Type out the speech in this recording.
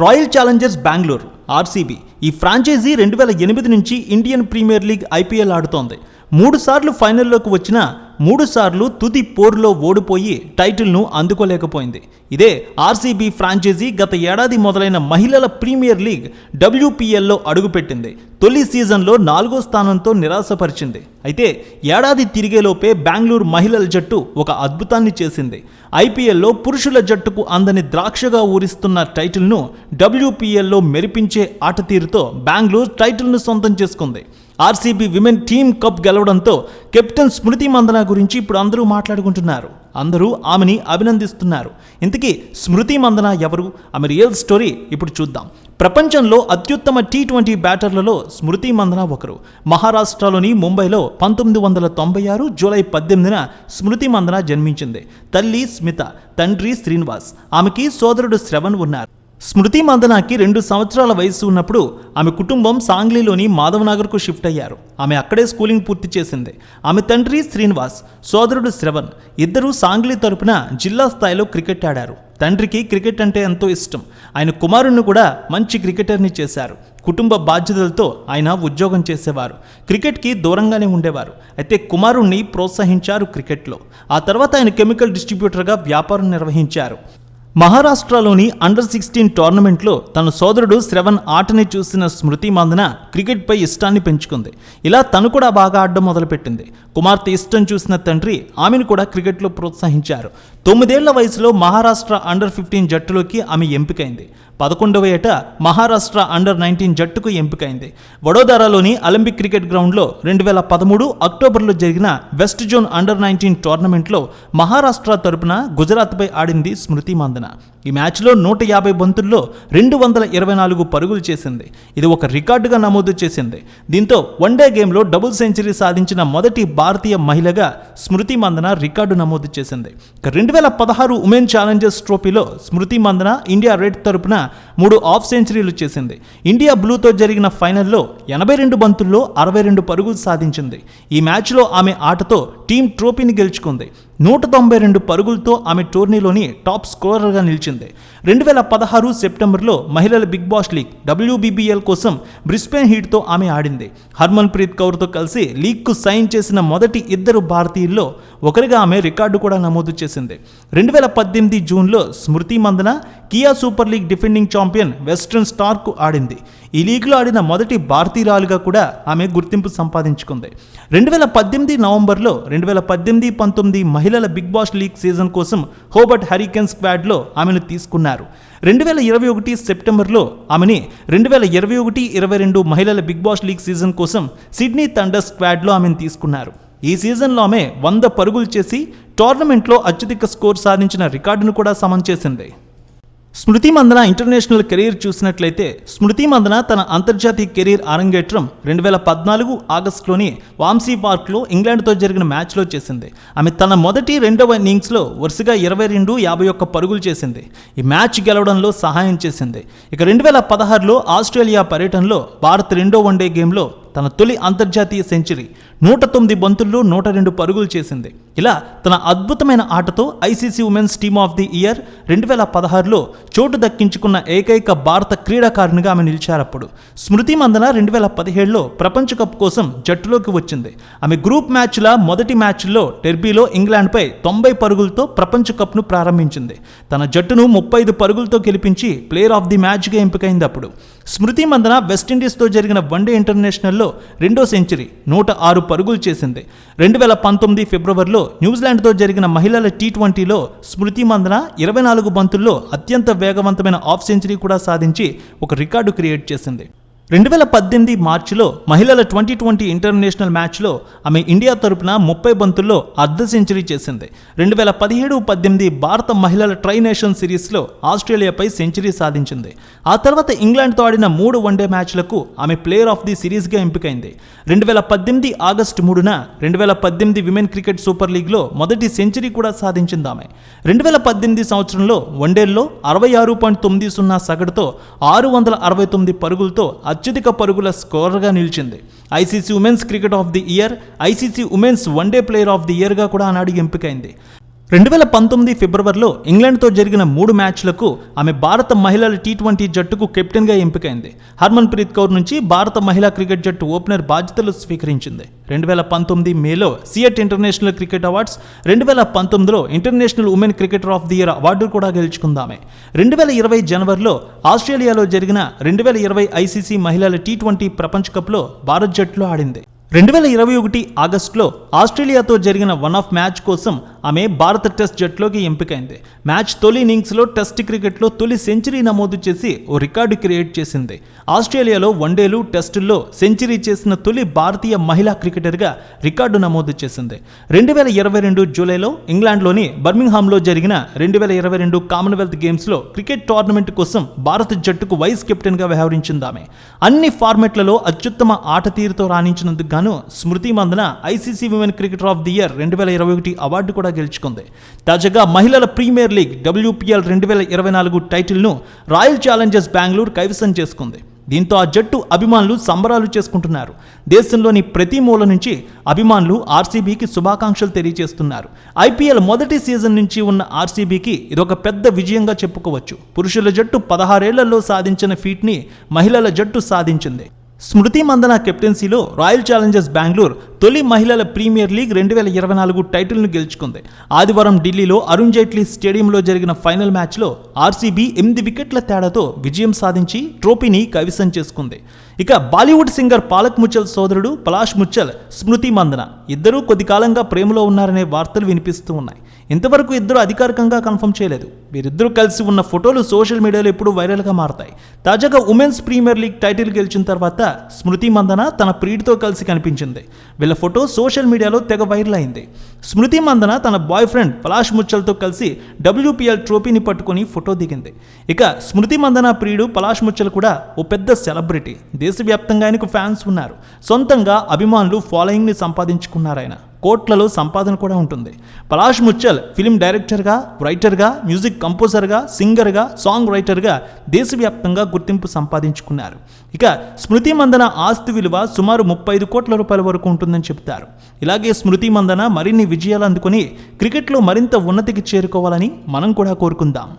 Royal Challengers Bengaluru RCB ఈ franchise రెండు వేల ఎనిమిది నుంచి ఇండియన్ ప్రీమియర్ లీగ్ ఐపీఎల్ ఆడుతోంది. మూడు సార్లు ఫైనల్లోకి వచ్చిన మూడు సార్లు తుది పోరులో ఓడిపోయి టైటిల్ను అందుకోలేకపోయింది. ఇదే ఆర్సీబీ ఫ్రాంచైజీ గత ఏడాది మొదలైన మహిళల ప్రీమియర్ లీగ్ డబ్ల్యూపీఎల్లో అడుగుపెట్టింది. తొలి సీజన్లో నాలుగో స్థానంతో నిరాశపరిచింది. అయితే ఏడాది తిరిగేలోపే బెంగళూరు మహిళల జట్టు ఒక అద్భుతాన్ని చేసింది. ఐపీఎల్లో పురుషుల జట్టుకు అందని ద్రాక్షగా ఊరిస్తున్న టైటిల్ను డబ్ల్యూపీఎల్లో మెరిపించే ఆట తీరుతో బెంగళూరు టైటిల్ను సొంతం చేసుకుంది. ఆర్సీబీ విమెన్ టీమ్ కప్ గెలవడంతో కెప్టెన్ స్మృతి మందన గురించి ఇప్పుడు అందరూ మాట్లాడుకుంటున్నారు. అందరూ ఆమెని అభినందిస్తున్నారు. ఇంతకీ స్మృతి మందన ఎవరు? ఆమె రియల్ స్టోరీ ఇప్పుడు చూద్దాం. ప్రపంచంలో అత్యుత్తమ టీ ట్వంటీ బ్యాటర్లలో స్మృతి మందన ఒకరు. మహారాష్ట్రలోని ముంబైలో పంతొమ్మిది వందల తొంభై ఆరు జూలై పద్దెనిమిదిన స్మృతి మందన జన్మించింది. తల్లి స్మిత తండ్రి శ్రీనివాస్. ఆమెకి సోదరుడు శ్రవణ్ ఉన్నారు. స్మృతి మందనాకి రెండు సంవత్సరాల వయసు ఉన్నప్పుడు ఆమె కుటుంబం సాంగ్లీలోని మాధవనగర్కు షిఫ్ట్ అయ్యారు. ఆమె అక్కడే స్కూలింగ్ పూర్తి చేసింది. ఆమె తండ్రి శ్రీనివాస్ సోదరుడు శ్రవణ్ ఇద్దరూ సాంగ్లీ తరపున జిల్లా స్థాయిలో క్రికెట్ ఆడారు. తండ్రికి క్రికెట్ అంటే ఎంతో ఇష్టం. ఆయన కుమారుణ్ణి కూడా మంచి క్రికెటర్ని చేశారు. కుటుంబ బాధ్యతలతో ఆయన ఉద్యోగం చేసేవారు. క్రికెట్కి దూరంగానే ఉండేవారు. అయితే కుమారుణ్ణి ప్రోత్సహించారు క్రికెట్లో. ఆ తర్వాత ఆయన కెమికల్ డిస్ట్రిబ్యూటర్గా వ్యాపారం నిర్వహించారు. మహారాష్ట్రలోని అండర్ సిక్స్టీన్ టోర్నమెంట్లో తన సోదరుడు శ్రవణ్ ఆటని చూసిన స్మృతి మందన క్రికెట్పై ఇష్టాన్ని పెంచుకుంది. ఇలా తను కూడా బాగా ఆడడం మొదలుపెట్టింది. కుమార్తె ఇష్టం చూసిన తండ్రి ఆమెను కూడా క్రికెట్లో ప్రోత్సహించారు. తొమ్మిదేళ్ళ వయసులో మహారాష్ట్ర అండర్ ఫిఫ్టీన్ జట్టులోకి ఆమె ఎంపికైంది. పదకొండవ ఏట మహారాష్ట్ర అండర్ నైన్టీన్ జట్టుకు ఎంపికైంది. వడోదరాలోని ఒలింపిక్ క్రికెట్ గ్రౌండ్లో రెండు వేల పదమూడు అక్టోబర్లో జరిగిన వెస్ట్ జోన్ అండర్ నైన్టీన్ టోర్నమెంట్లో మహారాష్ట్ర తరపున గుజరాత్పై ఆడింది స్మృతి మందన. ఈ మ్యాచ్లో నూట యాభై బంతుల్లో రెండు వందల ఇరవై నాలుగు పరుగులు చేసింది. ఇది ఒక రికార్డుగా నమోదు చేసింది. దీంతో వన్డే గేమ్లో డబుల్ సెంచరీ సాధించిన మొదటి భారతీయ మహిళగా స్మృతి మందన రికార్డు నమోదు చేసింది. ఇక రెండు వేల పదహారు ఉమెన్ ఛాలెంజర్స్ ట్రోఫీలో స్మృతి మందన ఇండియా రెడ్ తరపున మూడు ఆఫ్ సెంచరీలు చేసింది. ఇండియా బ్లూతో జరిగిన ఫైనల్లో ఎనభై రెండు బంతుల్లో అరవై రెండు పరుగులు సాధించింది. ఈ మ్యాచ్లో ఆమె ఆటతో టీం ట్రోఫీని గెలుచుకుంది. నూట తొంభై రెండు పరుగులతో ఆమె టోర్నీలోని టాప్ స్కోరర్గా నిలిచింది. రెండు వేల పదహారు సెప్టెంబర్లో మహిళల బిగ్ బాస్ లీగ్ డబ్ల్యూబీబీఎల్ కోసం బ్రిస్బెన్ హీట్తో ఆమె ఆడింది. హర్మన్ ప్రీత్ కౌర్తో కలిసి లీగ్కు సైన్ చేసిన మొదటి ఇద్దరు భారతీయుల్లో ఒకరిగా ఆమె రికార్డు కూడా నమోదు చేసింది. రెండు వేల పద్దెనిమిది జూన్లో Smriti Mandhana Kia super league defending champion western స్టార్కు ఆడింది. ఈ లీగ్లో ఆడిన మొదటి భారతీయురాలుగా కూడా ఆమె గుర్తింపు సంపాదించుకుంది. రెండు వేల పద్దెనిమిది నవంబర్లో రెండు వేల పద్దెనిమిది పంతొమ్మిది మహిళ మహిళల బిగ్ బాస్ లీగ్ సీజన్ కోసం హోబర్ట్ హరికెన్ స్క్వాడ్లో ఆమెను తీసుకున్నారు. రెండు వేల ఇరవై ఒకటి సెప్టెంబర్లో ఆమెని రెండు వేల ఇరవై ఒకటి ఇరవై రెండు మహిళల బిగ్ బాస్ లీగ్ సీజన్ కోసం సిడ్నీ థండర్ స్క్వాడ్లో ఆమెను తీసుకున్నారు. ఈ సీజన్లో ఆమె వంద పరుగులు చేసి టోర్నమెంట్లో అత్యధిక స్కోర్ సాధించిన రికార్డును కూడా సమం చేసింది. స్మృతి మందన ఇంటర్నేషనల్ కెరీర్ చూసినట్లయితే స్మృతి మందన తన అంతర్జాతీయ కెరీర్ అరంగేట్రం రెండు వేల పద్నాలుగు ఆగస్టులోని వామ్సీ పార్క్లో ఇంగ్లాండ్తో జరిగిన మ్యాచ్లో చేసింది. ఆమె తన మొదటి రెండవ ఇన్నింగ్స్లో వరుసగా ఇరవై రెండు యాభై ఒక్క పరుగులు చేసింది. ఈ మ్యాచ్ గెలవడంలో సహాయం చేసింది. ఇక రెండు వేల పదహారులో ఆస్ట్రేలియా పర్యటనలో భారత్ రెండో వన్డే గేమ్లో తన తొలి అంతర్జాతీయ సెంచరీ నూట తొమ్మిది బంతుల్లో నూట రెండు పరుగులు చేసింది. ఇలా తన అద్భుతమైన ఆటతో ICC women's team of the year రెండు వేల పదహారులో చోటు దక్కించుకున్న ఏకైక భారత క్రీడాకారునిగా ఆమె నిలిచారప్పుడు. స్మృతి మందన రెండు వేల పదిహేడులో ప్రపంచ కప్ కోసం జట్టులోకి వచ్చింది. ఆమె గ్రూప్ మ్యాచ్ల మొదటి మ్యాచ్లో డెర్బీలో ఇంగ్లాండ్పై తొంభై పరుగులతో ప్రపంచ కప్ను ప్రారంభించింది. తన జట్టును ముప్పై ఐదు పరుగులతో గెలిపించి ప్లేయర్ ఆఫ్ ది మ్యాచ్గా ఎంపికైంది అప్పుడు. స్మృతి మందన వెస్టిండీస్తో జరిగిన వన్డే ఇంటర్నేషనల్లో రెండో సెంచరీ నూట ఆరు పరుగులు చేసింది. రెండు వేల పంతొమ్మిది ఫిబ్రవరిలో న్యూజిలాండ్తో జరిగిన మహిళల టీ ట్వంటీలో స్మృతి మందన ఇరవై నాలుగు బంతుల్లో అత్యంత వేగవంతమైన ఆఫ్ సెంచరీ కూడా సాధించి ఒక రికార్డు క్రియేట్ చేసింది. రెండు వేల పద్దెనిమిది మార్చిలో మహిళల ట్వంటీ ట్వంటీ ఇంటర్నేషనల్ మ్యాచ్లో ఆమె ఇండియా తరపున ముప్పై బంతుల్లో అర్ధ సెంచరీ చేసింది. రెండు వేల పదిహేడు పద్దెనిమిది భారత మహిళల ట్రై నేషన్ సిరీస్లో ఆస్ట్రేలియాపై సెంచరీ సాధించింది. ఆ తర్వాత ఇంగ్లాండ్తో ఆడిన మూడు వన్డే మ్యాచ్లకు ఆమె ప్లేయర్ ఆఫ్ ది సిరీస్గా ఎంపికైంది. రెండు వేల పద్దెనిమిది ఆగస్టు మూడున రెండు వేల పద్దెనిమిది విమెన్ క్రికెట్ సూపర్ లీగ్లో మొదటి సెంచరీ కూడా సాధించింది ఆమె. రెండు వేల పద్దెనిమిది సంవత్సరంలో వన్డేల్లో అరవై ఆరు పాయింట్ తొమ్మిది సున్నా సగటుతో ఆరు వందల అరవై తొమ్మిది పరుగులతో అత్యధిక పరుగుల స్కోరర్గా నిలిచింది. ICC women's cricket of the year ICC women's one day player of the ఇయర్గా కూడా ఆనాడు ఎంపికైంది. రెండు వేల పంతొమ్మిది ఫిబ్రవరిలో ఇంగ్లాండ్తో జరిగిన మూడు మ్యాచ్లకు ఆమె భారత మహిళల టీ ట్వంటీ జట్టుకు కెప్టెన్గా ఎంపికైంది. హర్మన్ ప్రీత్ కౌర్ నుంచి భారత మహిళా క్రికెట్ జట్టు ఓపెనర్ బాధ్యతలు స్వీకరించింది. రెండు వేల పంతొమ్మిది మేలో సిఎట్ ఇంటర్నేషనల్ క్రికెట్ అవార్డ్స్ రెండు వేల పంతొమ్మిదిలో international women cricketer of the year award కూడా గెలుచుకుందామే. రెండు వేల ఇరవై జనవరిలో ఆస్ట్రేలియాలో జరిగిన రెండు వేల ఇరవై ఐసీసీ మహిళల టీ ట్వంటీ ప్రపంచ కప్లో భారత్ జట్టులో ఆడింది. రెండు వేల ఇరవై ఒకటి ఆగస్టులో ఆస్ట్రేలియాతో జరిగిన వన్ ఆఫ్ మ్యాచ్ కోసం ఆమె భారత టెస్ట్ జట్టులోకి ఎంపికైంది. మ్యాచ్ తొలి ఇన్నింగ్స్లో టెస్ట్ క్రికెట్లో తొలి సెంచరీ నమోదు చేసి ఓ రికార్డు క్రియేట్ చేసింది. ఆస్ట్రేలియాలో వన్డేలు టెస్టుల్లో సెంచరీ చేసిన తొలి భారతీయ మహిళా క్రికెటర్గా రికార్డు నమోదు చేసింది. రెండు వేల ఇరవై రెండు జూలైలో ఇంగ్లాండ్లోని బర్మింగ్హామ్లో జరిగిన రెండు వేల ఇరవై రెండు కామన్వెల్త్ గేమ్స్లో క్రికెట్ టోర్నమెంట్ కోసం భారత జట్టుకు వైస్ కెప్టెన్గా వ్యవహరించింది ఆమె. అన్ని ఫార్మెట్లలో అత్యుత్తమ ఆట తీరుతో రాణించినందుకు గాను Smriti Mandhana ICC women cricketer of the year రెండు వేల ఇరవై ఒకటి అవార్డు కూడా గెలుచుకుంది. తాజాగా మహిళల ప్రీమియర్ లీగ్ డబ్ల్యూపీఎల్ రెండు వేల ఇరవై నాలుగు టైటిల్ను రాయల్ ఛాలెంజర్స్ బెంగళూరు కైవసం చేసుకుంది. దీంతో ఆ జట్టు అభిమానులు సంబరాలు చేసుకుంటున్నారు. దేశంలోని ప్రతి మూల నుంచి అభిమానులు ఆర్సీబీకి శుభాకాంక్షలు తెలియజేస్తున్నారు. ఐపీఎల్ మొదటి సీజన్ నుంచి ఉన్న ఆర్సీబీకి ఇదొక పెద్ద విజయంగా చెప్పుకోవచ్చు. పురుషుల జట్టు పదహారేళ్ళలో సాధించిన ఫీట్ని మహిళల జట్టు సాధించింది. స్మృతి మందన కెప్టెన్సీలో రాయల్ ఛాలెంజర్స్ బెంగళూరు తొలి మహిళల ప్రీమియర్ లీగ్ రెండు వేల ఇరవై నాలుగు టైటిల్ను గెలుచుకుంది. ఆదివారం ఢిల్లీలో అరుణ్ జైట్లీ స్టేడియంలో జరిగిన ఫైనల్ మ్యాచ్లో ఆర్సీబీ ఎనిమిది వికెట్ల తేడాతో విజయం సాధించి ట్రోఫీని కైవసం చేసుకుంది. ఇక బాలీవుడ్ సింగర్ పాలక్ ముచ్చల్ సోదరుడు పలాష్ ముచ్చల్ స్మృతి మందన ఇద్దరూ కొద్ది కాలంగా ప్రేమలో ఉన్నారనే వార్తలు వినిపిస్తూ ఉన్నాయి. ఇంతవరకు ఇద్దరు అధికారికంగా కన్ఫర్మ్ చేయలేదు. వీరిద్దరూ కలిసి ఉన్న ఫోటోలు సోషల్ మీడియాలో ఎప్పుడూ వైరల్గా మారతాయి. తాజాగా ఉమెన్స్ ప్రీమియర్ లీగ్ టైటిల్ గెలిచిన తర్వాత స్మృతి మందన తన ప్రియుడితో కలిసి కనిపించింది. వీళ్ళ ఫోటో సోషల్ మీడియాలో తెగ వైరల్ అయింది. స్మృతి మందన తన బాయ్ ఫ్రెండ్ పలాష్ ముచ్చల్తో కలిసి డబ్ల్యూపీఎల్ ట్రోఫీని పట్టుకుని ఫోటో దిగింది. ఇక స్మృతి మందన ప్రియుడు పలాష్ ముచ్చల్ కూడా ఓ పెద్ద సెలబ్రిటీ. దేశవ్యాప్తంగా ఆయనకు ఫ్యాన్స్ ఉన్నారు. సొంతంగా అభిమానులు ఫాలోయింగ్ని సంపాదించుకున్నారు ఆయన. కోట్లలో సంపాదన కూడా ఉంటుంది. పలాష్ ముచ్చల్ ఫిలిం డైరెక్టర్గా రైటర్గా మ్యూజిక్ కంపోజర్గా సింగర్గా సాంగ్ రైటర్గా దేశవ్యాప్తంగా గుర్తింపు సంపాదించుకున్నారు. ఇక స్మృతి మందన ఆస్తి విలువ సుమారు ముప్పై ఐదు కోట్ల రూపాయల వరకు ఉంటుందని చెప్తారు ఇలాగే స్మృతి మందన మరిన్ని విజయాలు అందుకొని క్రికెట్లో మరింత ఉన్నతికి చేరుకోవాలని మనం కూడా కోరుకుందాం.